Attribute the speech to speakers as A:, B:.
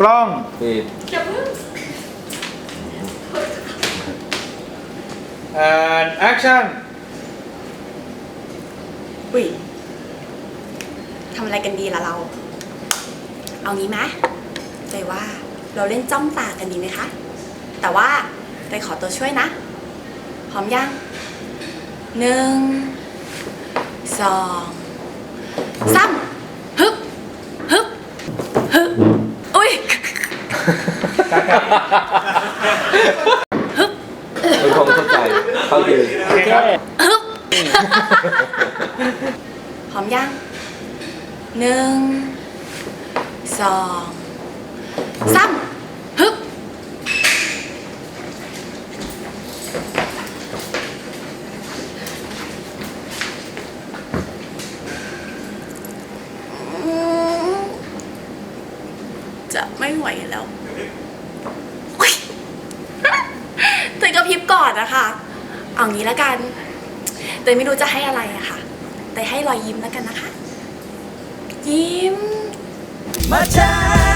A: กล้อง
B: ปิด
A: and action
C: อุ้ยทำอะไรกันดีล่ะเรา เอางี้ไหมเตยว่าเราเล่นจ้องตากันดีไหมคะ แต่ว่าเตยขอตัวช่วยนะ พร้อมยังหนึ่งสองสามฮึบฮึบฮึบอุ้ย
B: เป็นความเข้าใจเข้าใจ
A: โอเคครับ
C: ฮึบพร้อมยังหนึ่งสองสามฮึบ จะไม่ไหวแล้วเตยกระพริบก่อนนะคะ เอางี้แล้วกันเตยไม่รู้จะให้อะไรอะค่ะเตยให้รอยยิ้มแล้วกันนะคะ ยิ้ม
D: มาจ้า